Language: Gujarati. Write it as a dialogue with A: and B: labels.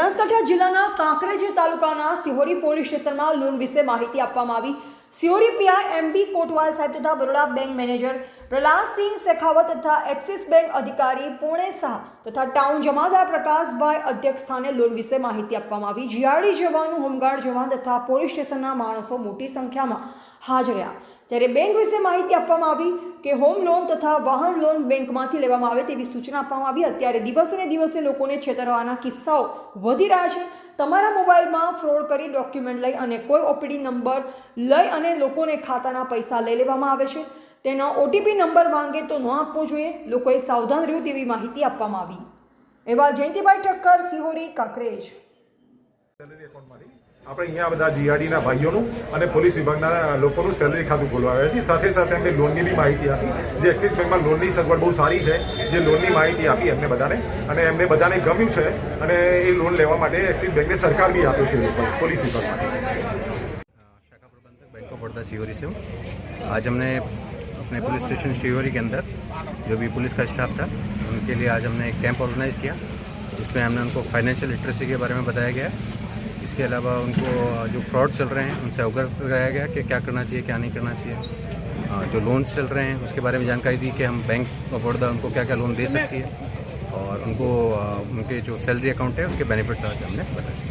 A: બનાસકાંઠા જિલ્લાના કાંકરેજ તાલુકાના સિહોરી પોલીસ સ્ટેશનમાં લોન વિશે માહિતી આપવામાં આવી. સિહોરી પીઆઈ એમ કોટવાલ સાહેબ તથા બરોડા બેંક મેનેજર પ્રહલાદસિંહ શેખાવત તથા એક્સિસ બેંક અધિકારી પૂર્ણે શાહ તથા ટાઉન જમાદાર પ્રકાશભાઈ અધ્યક્ષ સ્થાને લોન વિશે માહિતી આપવામાં આવી. જીઆરડી જવાનું, હોમગાર્ડ જવાન તથા પોલીસ સ્ટેશનના માણસો મોટી સંખ્યામાં હાજર રહ્યા. ત્યારે બેંક વિશે માહિતી આપવામાં આવી કે હોમ લોન તથા વાહન લોન બેંકમાંથી લેવામાં આવે તેવી સૂચના આપવામાં આવી. અત્યારે દિવસે દિવસે લોકોને છેતરવાના કિસ્સાઓ વધી રહ્યા છે. તમારા મોબાઈલમાં ફ્રોડ કરી ડોક્યુમેન્ટ લઈ અને કોઈ ઓપીડી નંબર લઈ અને લોકોને ખાતાના પૈસા લઈ લેવામાં આવે છે. તેનો ઓટીપી નંબર માંગે તો ન આપવો જોઈએ. લોકોએ સાવધાન રહેવું તેવી માહિતી આપવામાં આવી. એવા જયંતિભાઈ ઠક્કર, સિહોરી, કાંકરેજ.
B: આપણે અહીંયા બધા જીઆરડીના ભાઈઓનું અને પોલીસ વિભાગના લોકોનું સેલરી ખાતું ખોલવાયા છે સાથે સાથે એમને લોનની બી માહિતી આપી જે એક્સિસ બેંકમાં લોનની સગવડ બહુ સારી છે જે લોનની માહિતી આપી એમને બધાને અને એમને બધાને ગમ્યું છે અને એ લોન લેવા માટે એક્સિસ બેંકને સરકાર બી આપ્યો છે એ લોકોએ પોલીસ વિભાગ માટે
C: शाखा प्रबंधक बैंक ऑफ बड़ौदा शिवरी से हूँ आज हमने अपने पुलिस स्टेशन शिवरी के अंदर जो भी पुलिस का स्टाफ था उनके लिए आज हमने एक कैंप ऑर्गेनाइज किया जिसमें हमने उनको फाइनेंशियल लिटरेसी के बारे में बताया गया इसके अलावा उनको जो फ्रॉड चल रहे हैं उनसे अवगत कराया गया कि क्या करना चाहिए क्या नहीं करना चाहिए। जो लोन्स चल रहे हैं उसके बारे में जानकारी दी कि हम बैंक ऑफ़ बड़ौदा उनको क्या क्या लोन दे सकती है। और उनको उनके जो सैलरी अकाउंट है उसके बेनिफिट्स आज हमने बताए।